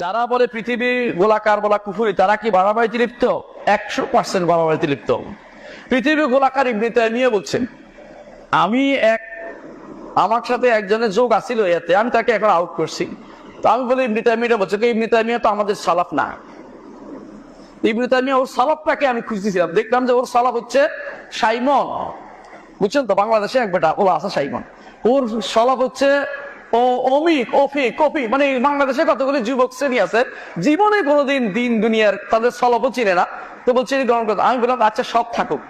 যারা বলে পৃথিবী গোলাকার বলা কুফুরি, তারা কি বাড়াবাড়িতে লিপ্ত? একশো পার্সেন্ট বাড়াবাড়িতে লিপ্ত। পৃথিবী গোলাকার ইবনিতে নিয়ে বলছেন আমি এক, আমার সাথে একজনের যোগ আসিল এতে, আমি তাকে এখন আউট করছি। তো আমি বলি, ইবনি তাইমিয়া বলছে ইবনি তাইমিয়া তো আমাদের সালাফ না। ইবনি তাইমিয়া, ওর সালাফটাকে আমি খুঁজতেছিলাম। দেখলাম যে ওর সালাফ হচ্ছে সাইমন। বুঝছেন তো, বাংলাদেশে এক বেটা, ও আসা সাইমন। ওর সলাপ হচ্ছে ও অমিক অফি কফি মানে বাংলাদেশে কতগুলি যুবক শ্রেণি আছে জীবনে কোনোদিন দিন দুনিয়ার তাদের সলপও চিনে না। তো বলছে গ্রহণ করতে আমি বললাম আচ্ছা সব থাকুক।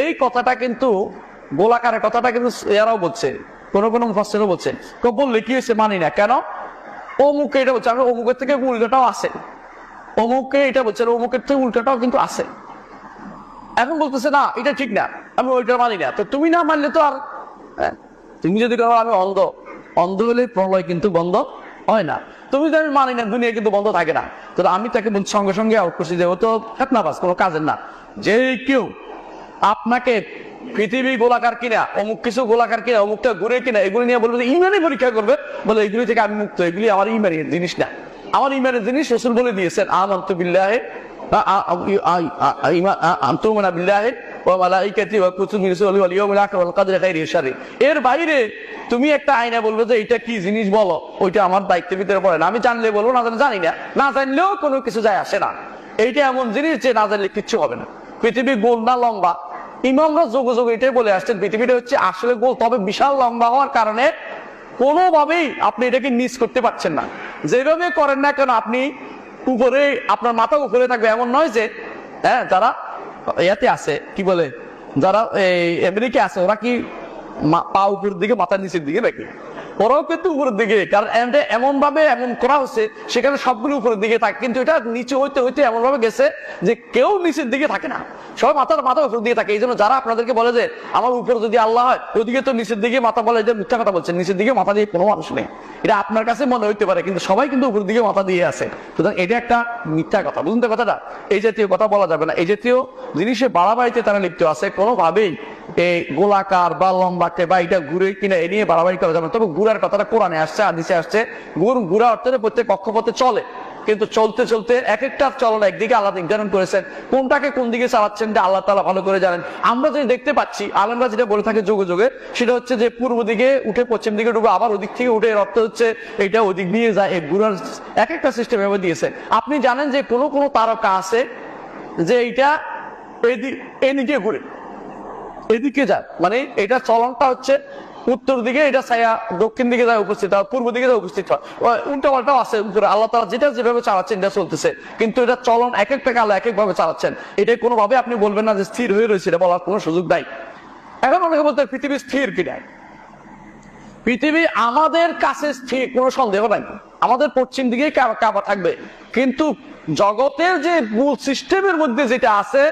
এই কথাটা কিন্তু গোলাকারের কথাটা কিন্তু এরাও বলছে কোন কোনো মুফাসসিরও বলছে। বললে কি হয়েছে? মানি না। কেন? অমুকে এটা বলছে আমি অমুকের থেকে উল্টোটাও আছে। অমুকে এটা বলছে অমুকের থেকে উল্টোটাও কিন্তু আছে। এখন বলতেছে না এটা ঠিক না। আমি ওইটা মানি না। তো তুমি না মানলে তো আর হ্যাঁ, তুমি যদি কারও আমি অন্ধ অন্ধ হলে প্রলয় কিন্তু বন্ধ হয় না। তুমি যদি আমি মানি না, দুনিয়া কিন্তু বন্ধ থাকে না। তো আমি তাকে সঙ্গে সঙ্গে আউট করছি যে ও তো ফেতনাবাস কোনো কাজের না। যে কেউ আপনাকে পৃথিবী গোলাকার কিনা, অমুক কিছু গোলাকার কিনা, অমুকটা ঘুরে কিনা, এগুলি নিয়ে বলবে ইমানি পরীক্ষা করবে। বলে, এগুলি থেকে আমি মুক্ত, এগুলি আমার ইমানের জিনিস না। আমার ইমানের জিনিস রসুল বলে দিয়েছেন, আমন্ত বিল্লাহে আন্তমনা বিল্লাহে এর বাইরে তুমি একটা আয়না বলবে যে এটা কি জিনিস বলো, ওইটা আমার দায়িত্বের ভিতরে পড়ে না। আমি জানলে বলব, না জানি না। না জানলেও কোনো কিছু যায় আসে না। এইটা এমন জিনিস যে না জানলে কিচ্ছু হবে না। পৃথিবী গোল না লম্বা। ইমামরা যোগ যোগ এটাই বলে আসছেন, পৃথিবীটা হচ্ছে আসলে গোল, তবে বিশাল লম্বা হওয়ার কারণে কোনোভাবেই আপনি এটাকে মিস করতে পারছেন না। যেভাবে করেন না কেন, আপনি উপরে, আপনার মাথা উপরে থাকবে। এমন নয় যে হ্যাঁ যারা ইয়াতে আছে, কি বলে, যারা এই আমেরিকা আছে, ওরা কি পা উপর দিকে, মাথার নিচের দিকে নাকি? ওরাও কিন্তু উপরের দিকে, কারণ এমন ভাবে এমন করা হচ্ছে, সেখানে সবগুলো উপরের দিকে থাকে, কিন্তু এটা নিচে হইতে হইতে এমন ভাবে গেছে যে কেউ নিচের দিকে থাকে না। সবাই মাথার মাথা উপর দিকে থাকে এই জন্য যারা আপনাদেরকে বলে যে আমার উপরে যদি আল্লাহ হয়, ওদিকে তো নিচের দিকে মাথা বলে, এটা মিথ্যা কথা বলছেন নিচের দিকে মাথা দিয়ে কোনো মানুষ নেই। এটা আপনার কাছে মনে হইতে পারে, কিন্তু সবাই কিন্তু উপর দিকে মাথা দিয়ে আছে। সুতরাং এটা একটা মিথ্যা কথা বুঝুন তো কথাটা? এই জাতীয় কথা বলা যাবে না। এই জাতীয় জিনিসে বাড়াবাড়িতে তারা লিপ্ত আছে, কোনোভাবেই এই গোলাকার বা লম্বাকে বা এটা ঘুরে কিনা এ নিয়ে বাড়াবাড়ি করা যাবে তবে ঘুরার কথাটা কোরআনে আসছে আদিসে আসছে। গুর ঘুরা অর্থে প্রত্যেক কক্ষপথে চলে। কিন্তু চলতে চলতে এক একটা চলন একদিকে আল্লাহ নির্ধারণ করেছেন। কোনটাকে কোন দিকে চালাচ্ছেন যে আল্লাহ তালা ভালো করে জানেন। আমরা যদি দেখতে পাচ্ছি, আলমরা যেটা বলে থাকে যোগে যোগে, সেটা হচ্ছে যে পূর্ব দিকে উঠে পশ্চিম দিকে ঢুকে আবার ওদিক থেকে উঠে অর্থ হচ্ছে এটা ওদিক নিয়ে যায়। ঘুরার এক একটা সিস্টেম এভাবে দিয়েছে। আপনি জানেন যে কোনো কোনো তারকা আছে যে এইটা এদিকে ঘুরে। এদিকে যায় মানে এটা চলনটা হচ্ছে উত্তর দিকে, এটা ছায়া দক্ষিণ দিকে যায় উপস্থিত হয়, পূর্ব দিকে যায় উপস্থিত হয়। উল্টা পাল্টাও আছে আল্লাহ তালা যেটা যেভাবে চালাচ্ছেন এটা চলতেছে। কিন্তু এটা চলন এক একটা আল্লাহ এক এক ভাবে চালাচ্ছেন। এটা কোনোভাবে আপনি বলবেন না যে স্থির হয়ে রয়েছে, এটা বলার কোনো সুযোগ নাই। এখন অনেকে বলতে পৃথিবী স্থির কিনা? পৃথিবী আমাদের কাছে স্থির, কোনো সন্দেহ নাই। আমাদের পশ্চিম দিকে কাবা থাকবে। কিন্তু জগতের যে মূল সিস্টেমের মধ্যে যেটা আছে,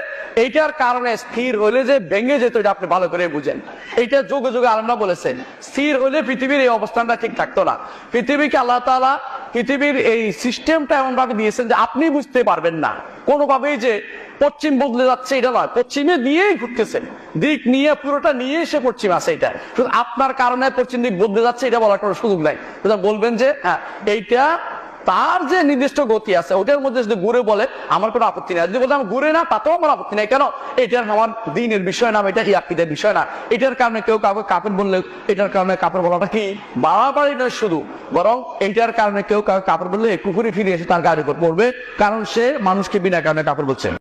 এইটার কারণে স্থির হলে যে ভেঙে যেত, এটা আপনি ভালো করে বুঝেন। এইটা যুগে যুগে আলমরা বলেছেন, স্থির হলে পৃথিবীর এই অবস্থানটা ঠিক থাকতো না। পৃথিবীকে আল্লাহ তাআলা পৃথিবীর এই সিস্টেমটা এমন ভাবে দিয়েছেন যে আপনি বুঝতে পারবেন না। কোনোভাবেই যে পশ্চিম বদলে যাচ্ছে এটা নয়, পশ্চিমে দিয়েই ঘুরতেছে দিক নিয়ে, পুরোটা নিয়ে এসে পশ্চিম আছে এটা। শুধু আপনার কারণে পশ্চিম দিক বদলে যাচ্ছে, এটা বলার কোনো সুযোগ নাই। বলবেন যে হ্যাঁ এইটা তার যে নির্দিষ্ট গতি আছে ওটার মধ্যে যদি ঘুরে বলে, আমার কোনো আপত্তি নাই। যদি বলতাম ঘুরে না, তাতেও আমার আপত্তি নেই। কেন? এটার আমার দিনের বিষয় না, এটা ইয়াকিদের বিষয় না। এটার কারণে কেউ কাউকে কাপড় বললে, এটার কারণে কাপড় বলাটা কি? বাড়াবাড়ি নয় শুধু, বরং এটার কারণে কেউ কাউকে কাপড় বললে কুকুরে ফিরে এসে তার গাড়ি পড়বে, কারণ সে মানুষকে বিনা কারণে কাপড় বলছে।